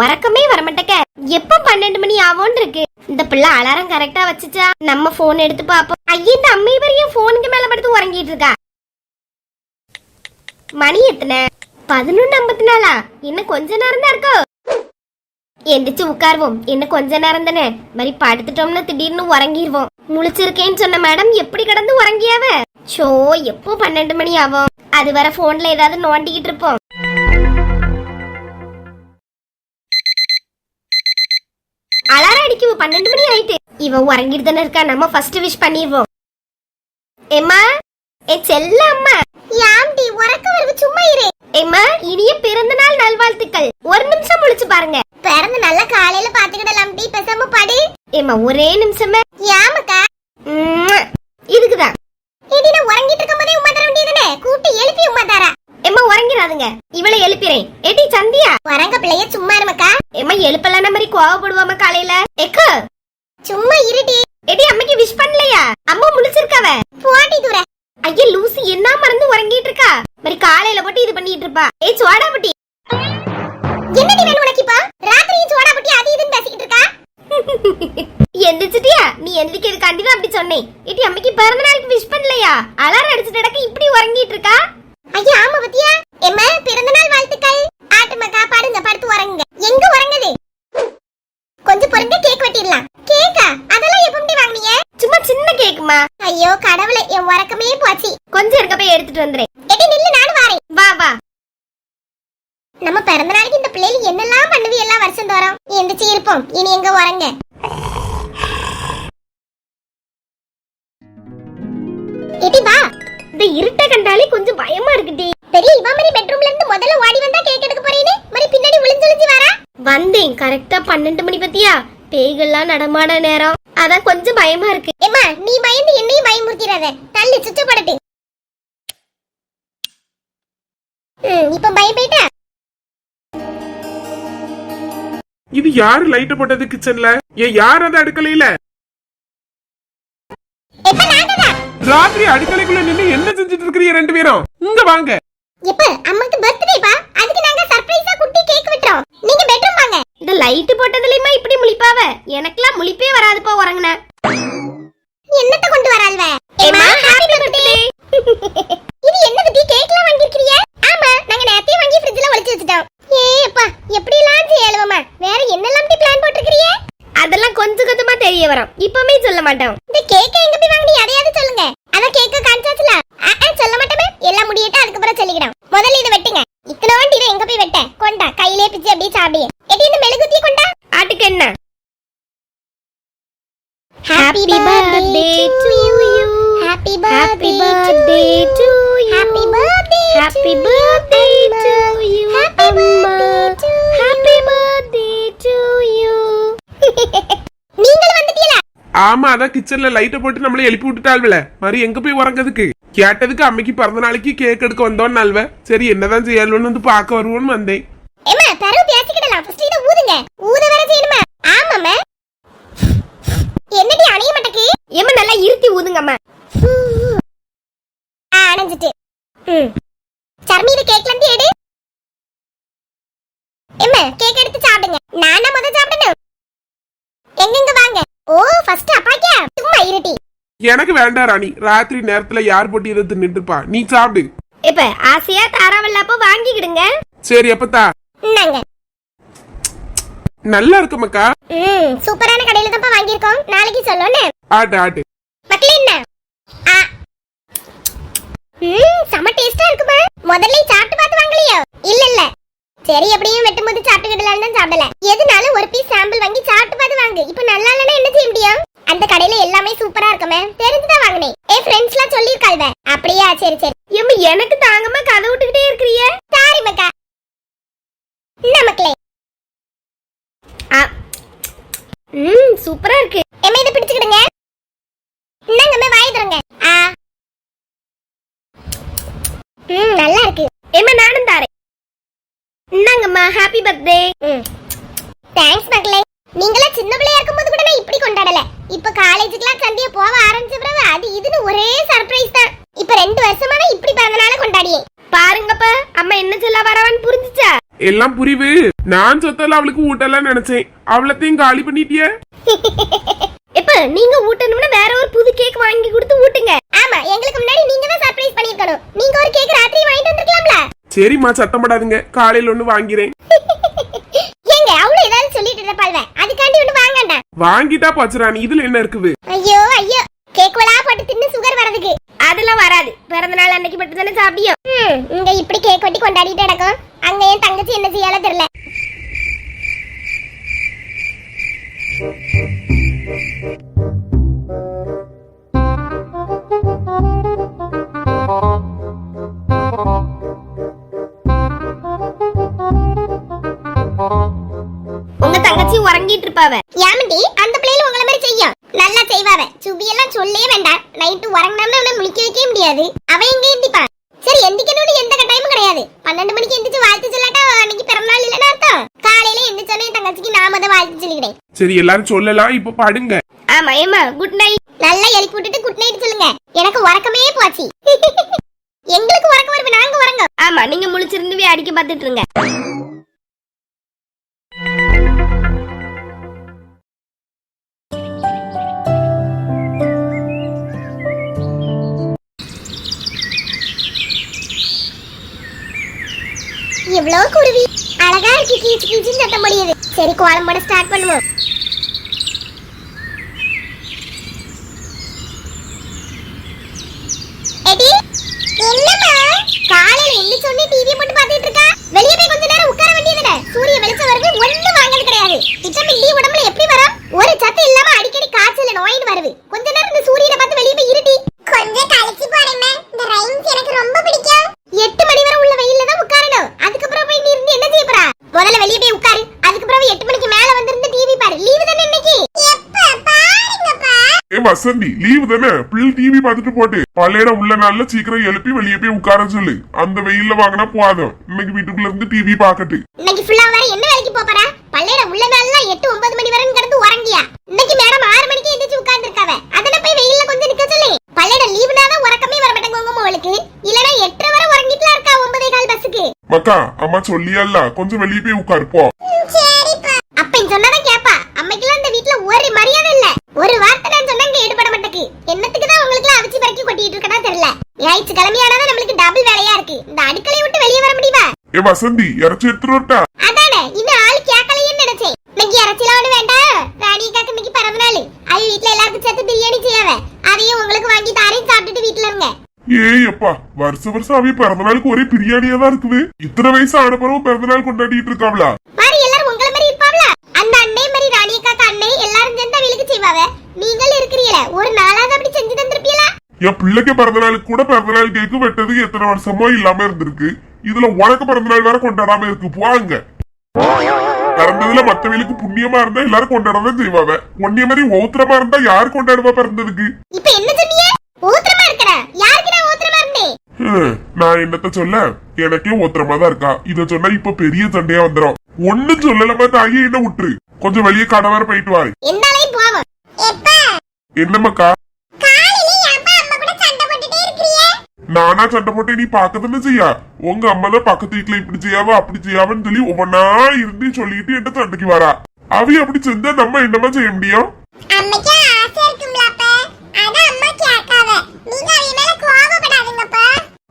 உறக்கமே வரமாட்டேக்க. எப்ப பன்னெண்டு மணி ஆகும்னு இருக்கு இந்த பிள்ளை அலாரம் கரெக்டா வச்சுச்சா? நம்ம போன் எடுத்து பாப்போம் ஐயன் இந்த அம்மை வரையும் போனுக்கு மேல படுத்து உறங்கிட்டு இருக்கா. மணி எத்தனை? பதினொன்னு ஐம்பத்தி நாலா இன்னும் கொஞ்ச நேரம் தான் இருக்கோ? எந்திரிச்சு உட்காருவோம். என்ன கொஞ்ச நேரம் தானே? மாதிரி படுத்துட்டோம்னா திடீர்னு உறங்கிடுவோம் முழிச்சிருக்கேன்னு சொன்ன மேடம் எப்படி கிடந்து உறங்கியாவ? ஷோ எப்போ பன்னெண்டு மணி ஆகும்? அது வர போன்ல ஏதாவது நோண்டிக்கிட்டு இருப்போம். அடிக்குவோம் பன்னெண்டு மணி ஆயிட்டு. இவன் உறங்கிட்டு தானே இருக்கா? நம்ம ஃபர்ஸ்ட் விஷ் பண்ணிடுவோம். எம்மா ஏ செல்ல அம்மா யாம்டி உறக்க வருது சும்மா இரு. எம்மா இனிய பிறந்த நாள் நல்வாழ்த்துக்கள். ஒரு நிமிஷம் முழிச்சு பாருங்க. பிறந்த நல்ல காலையில பாத்துக்கிடலாம் டி பேசாம படு. ஏம்மா ஒரே நிமிஷமே. யாமக்கா எந்திரிக்கிறதுக்காண்டி தான் அப்படி சொன்னேன். ஏடி அம்மைக்கு பிறந்த நாளுக்கு விஷ் பண்ணலையா? அலாரம் அடிச்சுட்டு நடக்க இப்படி உறங்கிட்டு இருக்கா? ஐயா ஆமா பத்தியா? எம்மா பிறந்த நாள் வாழ்த்துக்கள். ஆட்டு மக்கா பாடுங்க படுத்து உறங்குங்க. எங்க உறங்குது? கொஞ்சம் பொறுங்க கேக் வெட்டிடலாம். கேக்கா அதெல்லாம் எப்ப முடி வாங்குனீங்க? சும்மா சின்ன கேக்குமா ஐயோ கடவுளே என் உறக்கமே போச்சு. கொஞ்சம் இருக்க போய் எடுத்துட்டு வந்துறேன் எடி நில்லு நானும் வரேன். வா வா. நம்ம பிறந்த நாளைக்கு இந்த பிள்ளைகள் என்னெல்லாம் பண்ணுவி எல்லாம் வருஷம் தோறும் எந்திரிச்சு இருப்போம். இனி எங்க உறங்க? இருட்ட கண்டாலே கொஞ்சம் பயமா இருக்குடி. பெரிய இவ மாதிரி பெட்ரூம்ல இருந்து முதல்ல ஓடி வந்தா கேக் எடுக்க போறேனே? மாதிரி பின்னாடி ஒளிஞ்சொளிஞ்சு வரா? வந்தேன் கரெக்டா பன்னெண்டு மணி பத்தியா? பேய்கள்லாம் நடமாட நேரம். அதான் கொஞ்சம் பயமா இருக்கு. ஏமா நீ பயந்து என்னையும் பயமுறுத்திடாத. தள்ளி சுத்தப்படட்டு. இப்ப பயம் போயிட்டா? இது யாரு லைட் போட்டது கிச்சன்ல ஏன் யார் அந்த அடுக்கலையில? ராத்திரி அடுக்கலைக்குள்ள நின்னு என்ன செஞ்சுட்டு இருக்கிறீங்க ரெண்டு பேரும்? இங்க வாங்க. எப்ப அம்மாக்கு பர்த்டே பா. அதுக்கு நாங்க சர்ப்ரைஸா குட்டி கேக் வெட்டுறோம். நீங்க பெட்ரூம் வாங்க. இந்த லைட் போட்டதுலயுமா இப்படி முழிப்பாவ? எனக்கெல்லாம் முழிப்பே வராதுப்பா உறங்குன என்னத்த கொண்டு வராள்வ ஏமா ஹாப்பி பர்த்டே இது என்னது டீ கேக்லாம் வாங்கிருக்கீங்க ஆமா நாங்க நேத்தே வாங்கி ஃப்ரிட்ஜ்ல ஒளிச்சு வச்சிட்டோம் ஏய் அப்பா எப்படி எல்லாம் செய்யலவமா வேற என்னெல்லாம் டீ பிளான் போட்டுருக்கீங்க அதெல்லாம் கொஞ்சம் கொஞ்சமா தெரிய வரும் இப்பவுமே சொல்ல மாட்டோம் இந்த கேக்க எங்க போய் வாங்குனீங்க அதையாவது சொல்லுங்க அத கேக்க காமிச்சாச்சுல ஆ, ஆ, சொல்ல மாட்டோமே எல்லாம் முடியட்டும் அதுக்கப்புறம் சொல்லிக்கிறோம் முதல்ல இதை வெட்டுங்க இத்தனோண்டு இதை எங்க போய் வெட்ட கொண்டா கையிலே பிச்சு அப்படியே சாப்பிடு எடி இந்த மெழுகுத்திய கொண்டா ஆட்டுக்கு என்ன happy birthday to you happy birthday to you happy birthday happy birthday to you happy birthday to happy birthday to you நீங்கள் வந்துட்டீங்களா? ஆமா அதான் கிச்சன்ல லைட்ட போட்டு நம்மள எழுப்பி விட்டுட்டாள்வல. மாதிரி எங்க போய் உறங்கிறதுக்கு? கேட்டதுக்கு அம்மைக்கு பிறந்த நாளைக்கு கேக் எடுக்க வந்தோன்னு அல்வ சரி என்னதான் செய்யணும்னு வந்து பார்க்க வருவோன்னு வந்தேன். ஏமா தரவு பேசிக்கிடலாம் ஃபர்ஸ்ட் இத ஊதுங்க ஊத வர செய்யணுமா ஆமாம்மா என்னடி அணைய மாட்டக்கு ஏமா நல்லா இருத்தி ஊதுங்கம்மா ஆ அணைஞ்சிட்டு ம் சர்மி இது கேக்ல இருந்து எடு எம்மா கேக் எடுத்து சாப்பிடுங்க நானா முத சாப்பிடணும் எங்கெங்க வாங்க ஓ ஃபர்ஸ்ட் அப்பாக்கியா சும்மா இருட்டி எனக்கு வேண்டாம் ராணி. ராத்திரி நேரத்துல யார் போட்டு இதை தின்னுட்டு இருப்பா நீ சாப்பிடு. இப்ப ஆசையா தாராவல்ல அப்ப வாங்கிக்கிடுங்க. சரி அப்பத்தா இந்தாங்க. நல்லா இருக்கு மக்கா ம் சூப்பரான கடையில தான் வாங்கியிருக்கோம். நாளைக்கு சொல்லணும் ஆட்டு ஆட்டு. மக்களே என்ன? ஆ. ம் செம டேஸ்டா இருக்குமா முதல்ல சாப்பிட்டு பார்த்து வாங்கலையோ? இல்ல இல்ல சரி எப்படியும் வெட்டும்போது சாப்பிட்டுக்கிடலாம் தான் சாப்பிடல. எதுனாலும் ஒரு பீஸ் சாம்பிள் வாங்கி சாப்பிட்டு பார்த்து வாங்கு. இப்போ நல்லா இல்லைன்னா என்ன செய்ய முடியும்? அந்த கடையில எல்லாமே சூப்பரா இருக்குமே தெரிஞ்சுதான் வாங்கினேன். ஏ ஃப்ரெண்ட்ஸ்லாம் சொல்லியிருக்காள்வ அப்படியா சரி சரி. எம்ம எனக்கு தாங்கமா கதை விட்டுக்கிட்டே இருக்கிறிய. சாரி மக்கா. மக்களே. ம் சூப்பரா இருக்கு. எம்மா இதை பிடிச்சுக்கிடுங்க. இந்தாங்கம்மா வாய் தரங்க. ஆ. ம் நல்லா இருக்கு. ஏம்மா நானும் தாரேன். இந்தாங்கம்மா ஹாப்பி பர்த்டே ம். தேங்க்ஸ் மக்களே. நீங்களா சின்ன பிள்ளையா இருக்கும்போது கூட இப்படி கொண்டாடல. இப்ப காலேஜுக்குலாம் சந்தியா போக ஆரம்பிச்ச பிறகு அது இதுன்னு ஒரே சர்ப்ரைஸ் தான். இப்ப ரெண்டு வருஷமா நான் இப்படி பிறந்த நாள கொண்டாடியே. பாருங்கப்பா அம்மா என்ன சொல்ல வரவான்னு புரிஞ்சுச்சா? எல்லாம் புரிவு நான் சொத்தல அவளுக்கு ஊட்டலாம் நினைச்சேன். அவளத்தையும் காலி பண்ணிட்டிய? இப்ப நீங்க ஊட்டணும்னா வேற ஒரு புது கேக் வாங்கி கொடுத்து ஊட்டுங்க. ஆமா எங்களுக்கு முன்னாடி நீங்க தான் சர்ப்ரைஸ் பண்ணிருக்கணும் நீங்க ஒரு கேக் ராத்திரி வாங்கிட்டு வந்திருக்கலாம்ல? சரிம்மா சத்தம் படாதுங்க. காலையில ஒண்ணு வாங்கிறேன். ஏங்க அவளும் ஏதாவது சொல்லிட்டு இருப்பாள்வ அதுக்காண்டி ஒண்ணு வாங்கிட்டா போச்சுராணி. இதுல என்ன இருக்குது? ஐயோ ஐயோ. கேக் வலா போட்டு தின்னு சுகர் வரதுக்கு அதெல்லாம் வராது. பிறந்த நாள் அன்னைக்கு மட்டும் தானே சாப்பிடியும் இங்க இப்படி கேக் வெட்டி கொண்டாடிட்டு நடக்கும் அங்க என் தங்கச்சி என்ன செய்யால தெரியல. உங்க தங்கச்சி உறங்கிட்டு இருப்பாவ. ஏமண்டி அந்த பிள்ளைல உங்கள மாதிரி செய்யும். நல்லா செய்வாவ. சுபி எல்லாம் சொல்லே வேண்டாம். நைட்டு உறங்கினோம்னா அவனை முழிக்க வைக்கவே முடியாது. அவன் எங்க எந்திப்பான்? சரி எந்திக்கணும்னு எந்த கட்டாயமும் கிடையாது. பன்னெண்டு மணிக்கு எந்திரிச்சு வாழ்த்து சொல்லாட்டா அன்னைக்கு பிறந்தநாள் இல்லைன்னு அர்த்தம். காலையில எந்திரிச்சோன்னே என் தங்கச்சிக்கு நாம தான் வாழ்த்து சொல்லிக்கிறேன். சரி எல்லாரும் சொல்லலாம். இப்ப படுங்க. ஆமா ஏமா குட் நைட் நல்லா எழுப்பி விட்டுட்டு குட் நைட் சொல்லுங்க. எனக்கு உறக்கமே போச்சு. எங்களுக்கு உறக்கம் வருது நாங்க உறங்க ஆமா நீங்க முழிச்சிருந்து அடிக்க பார்த்துட்டு இருங்க. கீச்சு கீச்சுன்னு சத்தம் முடியுது சரி கோலம் போட ஸ்டார்ட் பண்ணுவோம். எடி என்னம்மா? காலையில டிவி போட்டு பாத்துட்டு இருக்கா? வெளிய போய் கொஞ்ச நேரம் உட்கார வேண்டியதுதானே? சூரிய வெளிச்சம் வருது ஒண்ணும் வாங்கறது கிடையாது. விட்டமின் டி உடம்புல எப்படி வரும் ஒரு சத்து இல்லாம அடிக்கடி காய்ச்சல் நோயின்னு வருது கொஞ்ச நேரம் இந்த சூரியனை பார்த்து வெளிய போய் இருட்டி கொஞ்சம் கழிச்சு போறேம்மா இந்த ரைம்ஸ் எனக்கு ரொம்ப பிடிக்கும் எட்டு மணி வரை உள்ள வெயில்ல தான் உட்காரணும் அதுக்கப்புறம் போய் நீ இருந்து என்ன செய்ய போறா முதல்ல வெளிய போய் உட்காரு அதுக்கப்புறம் எட்டு மணிக்கு மேல வந்திருந்து டிவி பாரு லீவு தானே இன்னைக்கு எப்ப பாருங்கப்பா ஏ வசந்தி லீவு தானே? பிள்ளை டிவி பார்த்துட்டு போட்டு. பள்ளையிட உள்ள நாள்ல சீக்கிரம் எழுப்பி வெளியே போய் உட்கார சொல்லு. அந்த வெயில்ல வாங்கினா போதும். இன்னைக்கு வீட்டுக்குள்ள இருந்து டிவி பாக்கட்டு இன்னைக்கு ஃபுல்லா வேற என்ன வேலைக்கு போறா? பள்ளையில உள்ள நாள்லாம் எட்டு ஒன்பது மணி வரைக்கும் கிடந்து உறங்கியா? இன்னைக்கு மேடம் ஆறு மணிக்கு எந்திரிச்சு உட்கார்ந்து இருக்காவ அதன போய் வெயில்ல கொஞ்சம் நிக்க சொல்லு. பள்ளையிட லீவுனா தான் உறக்கமே வர மாட்டேங்க உங்க அவளுக்கு. இல்லனா எட்டரை வரை உறங்கிட்டுலாம் இருக்கா ஒன்பதே கால் பஸ்ஸுக்கு மக்கா அம்மா சொல்லியல்ல கொஞ்சம் வெளியே போய் உட்காரு போ. அப்பன் சொன்னதான் கேப்பா. அம்மைக்கெல்லாம் இந்த வீட்ல ஒரு மரியாதை இல்ல ஒரு வார்த்தை நான் சொன்னா இங்க ஈடுபட மாட்டேக்கு என்னத்துக்கு தான் உங்களுக்கு அவிச்சு பறக்கி கொட்டிட்டு இருக்கனா தெரியல ஞாயிற்று கிழமையானதான் நம்மளுக்கு டபுள் வேலையா இருக்கு இந்த அடுக்கலை விட்டு வெளியே வர முடியுமா ஏ வசந்தி இறச்சி எடுத்துட்டு வரட்டா? அதானே இன்னும் ஆள் கேட்கலையேன்னு நினைச்சேன். இன்னைக்கு இறைச்சிலாம் ஒண்ணு வேண்டாம் ராணிக்காக்கு இன்னைக்கு பிறந்த நாள். அது வீட்ல எல்லாருக்கும் சேர்த்து பிரியாணி செய்யாவ. அதையும் உங்களுக்கு வாங்கி தாரையும் சாப்பிட்டுட்டு வீட்ல இருங்க. ஏய் அப்பா வருஷ வருஷம் அவ பிறந்த நாளுக்கு ஒரே பிரியாணியா தான் இருக்குது. இத்தனை வயசு ஆன பிறகு பிறந்த நாள் கொண்டாடிட்டு இருக்காங்களா மாதிரி எல்லாரும் உங்கள மாதிரி இருப்பாங்களா அந்த அண்ணே மாதிரி ராணியக்காக்கு அண்ணே எல்லாரும் சேர்ந்து அவளுக்கு செய்வாவ. நீங்கள் இருக்கிறீங்களே ஒரு நாளாவது அப்படி செஞ்சு தந்திருப்பீங்களா? என் பிள்ளைக்கு பிறந்த நாளுக்கு கூட பிறந்த நாள் கேக்கு வெட்டதுக்கு எத்தனை வருஷமோ இல்லாம இருந்திருக்கு. இதுல உனக்கு பிறந்த நாள் வேற கொண்டாடாம இருக்கு. போவாங்க பிறந்ததுல மத்தவங்களுக்கு புண்ணியமா இருந்தா எல்லாரும் கொண்டாடதான் செய்வாங்க உன்னிய மாதிரி ஓத்திரமா இருந்தா யார் கொண்டாடுவா பிறந்ததுக்கு? இப்ப என்ன சொன்னீங்க? ஊத்திரமா இருக்கிற? யாருக்கு நான் இருந்தேன்? என்னத்த சொல்ல? எனக்கே ஓத்திரமா தான் இருக்கா. இத சொன்னா இப்ப பெரிய சண்டையா வந்துடும் ஒண்ணும் சொல்லலமா தாயே என்ன விட்டுரு கொஞ்சம் வெளியே கடை வர போயிட்டு வாரு என்னாலையும் நானா சண்டை போட்டு நீ பாக்கதானே செய்யா உங்க அம்மா தான் பக்கத்து வீட்டுல இப்படி செய்யாவ அப்படி செய்யாவன்னு சொல்லி ஒவ்வொன்னா இருந்து சொல்லிட்டு என்கிட்ட சண்டைக்கு வரா. அவி அப்படி செஞ்சா நம்ம என்னமா செய்ய முடியும்?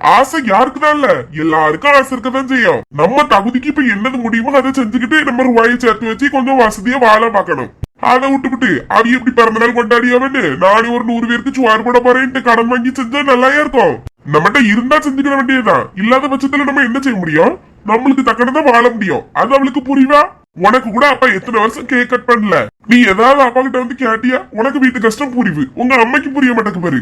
ஆசை யாருக்குதான் இல்ல? எல்லாருக்கும் ஆசை இருக்கதான் செய்யும். நம்ம தகுதிக்கு இப்ப என்னது முடியுமோ அதை செஞ்சுக்கிட்டு நம்ம ரூபாயை சேர்த்து வச்சு கொஞ்சம் வசதியா வாழ பார்க்கணும். அதை விட்டுவிட்டு அவ எப்படி பிறந்த நாள் கொண்டாடியாவன்னு நானே ஒரு நூறு பேருக்கு சுவார் போட போறேன்ட்டு கடன் வாங்கி செஞ்சா நல்லாயா இருக்கும்? நம்மகிட்ட இருந்தா செஞ்சுக்கிற வேண்டியதுதான் இல்லாத பட்சத்துல நம்ம என்ன செய்ய முடியும்? நம்மளுக்கு தக்கனதான் வாழ முடியும். அது அவளுக்கு புரியுதா? உனக்கு கூட அப்பா எத்தனை வருஷம் கேக் கட் பண்ணல? நீ ஏதாவது அப்பா கிட்ட வந்து கேட்டியா? உனக்கு வீட்டு கஷ்டம் புரியுது. உங்க அம்மைக்கு புரிய மாட்டேக்கு பாரு.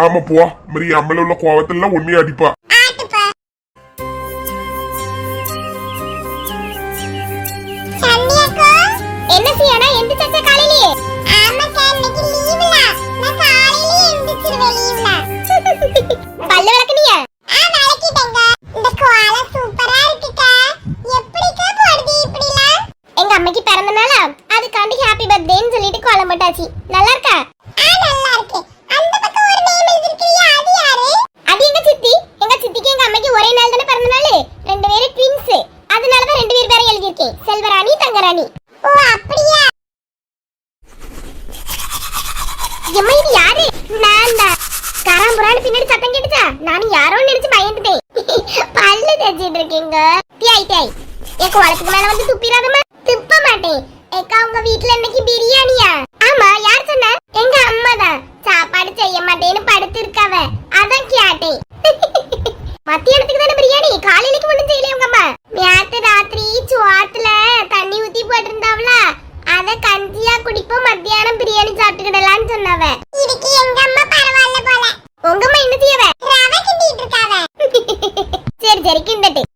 ஆமா போ. மாதிரி அம்மல உள்ள கோவத்துல ஒன்னே அடிப்பா. நானும் யாரோ நினைச்சு பயந்துட்டேன். பல்லு தேய்ச்சிட்டு இருக்கீங்க. தியாய் தியாய். என் குளத்துக்கு மேல வந்து துப்பிடாதமா துப்ப மாட்டேன். ஏக்கா உங்க வீட்ல இன்னைக்கு பிரியாணியா? ஆமா யார் சொன்ன? எங்க அம்மா தான். சாப்பாடு செய்ய மாட்டேன்னு படுத்து இருக்காவ அதான் கேட்டேன். மத்தியானத்துக்கு தானே பிரியாணி? காலையிலக்கு ஒண்ணும் செய்யல உங்க அம்மா? நேத்து ராத்திரி சுவாத்துல தண்ணி ஊத்தி போட்டிருந்தாவல அத கஞ்சியா குடிப்போம் மத்தியானம் பிரியாணி சாப்பிட்டுக்கிடலாம்னு சொன்னவ. இதுக்கு எங்க அம்மா பரவாயில்ல போல உங்க அம்மா என்ன செய்யவ ரவை கிண்டிட்டு இருக்காவ சரி சரி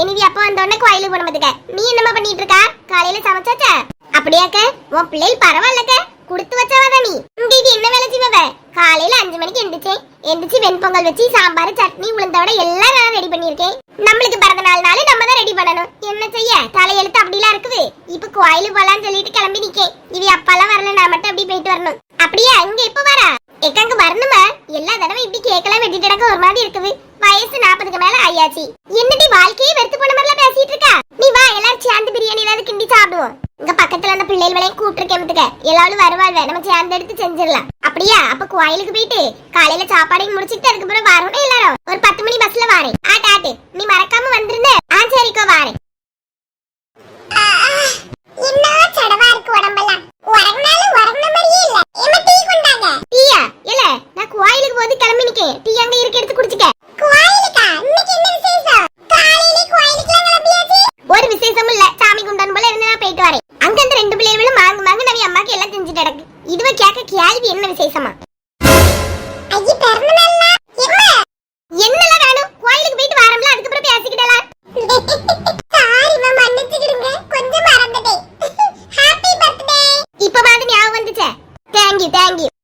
எனிவி அப்பா வந்த உடனே கோயிலுக்கு போன நீ என்னமா பண்ணிட்டு இருக்கா? காலையில சமைச்சாச்சா? அப்படியாக்க உன் பிள்ளைகள் பரவாயில்லக்க. குடுத்து வச்சவதா நீ? இங்க என்ன வேலை செய்வ? காலையில அஞ்சு மணிக்கு எந்திரிச்சேன். எந்திரிச்சு வெண்பொங்கல் வச்சு சாம்பார் சட்னி உளுந்தோட எல்லாம் நான் ரெடி பண்ணிருக்கேன் நம்மளுக்கு பிறந்த நாள் நம்ம தான் ரெடி பண்ணணும். என்ன செய்ய? தலையெழுத்து அப்படிலாம் இருக்குது. இப்ப கோயிலுக்கு போலான்னு சொல்லிட்டு கிளம்பி நிக்கேன். இவி அப்பாலாம் வரல நான் மட்டும் அப்படி போயிட்டு வரணும். அப்படியே? அங்க எப்ப வரா? எக்காங்க வரணுமா? எல்லா தடவை இப்படி கேக்கலாம் வெட்டிட்டு கிடக்க ஒரு மாதிரி இருக்குது. வயசு நாற்பதுக்கு மேல ஆயாச்சு. என்னடி வாழ்க்கையே வெறுத்து போன மாதிரிலாம் பேசிட்டு இருக்கா? நீ வா எல்லாரும் சேர்ந்து பிரியாணி ஏதாவது கிண்டி சாப்பிடுவோம். இங்க பக்கத்துல அந்த பிள்ளைகளையும் கூப்பிட்டுருக்கேன் எல்லாரும் வருவாள்வ நம்ம சேர்ந்து எடுத்து செஞ்சிடலாம். அப்படியா? அப்ப கோயிலுக்கு போயிட்டு காலையில சாப்பாடையும் முடிச்சிட்டு அதுக்கப்புறம் வரணும் எல்லாரும்? ஒரு பத்து மணி பஸ்ல வாரேன். ஆட்டு ஆட்டு. நீ மறக்காம வந்துருந்த? ஆ சரிக்கோ வாரேன். என்ன சடவா இருக்கு உடம்பெல்லாம். உறங்கினாலும் உறங்கின மாதிரியே இல்ல. ஏமா டீ கொண்டாங்க? தேங்க்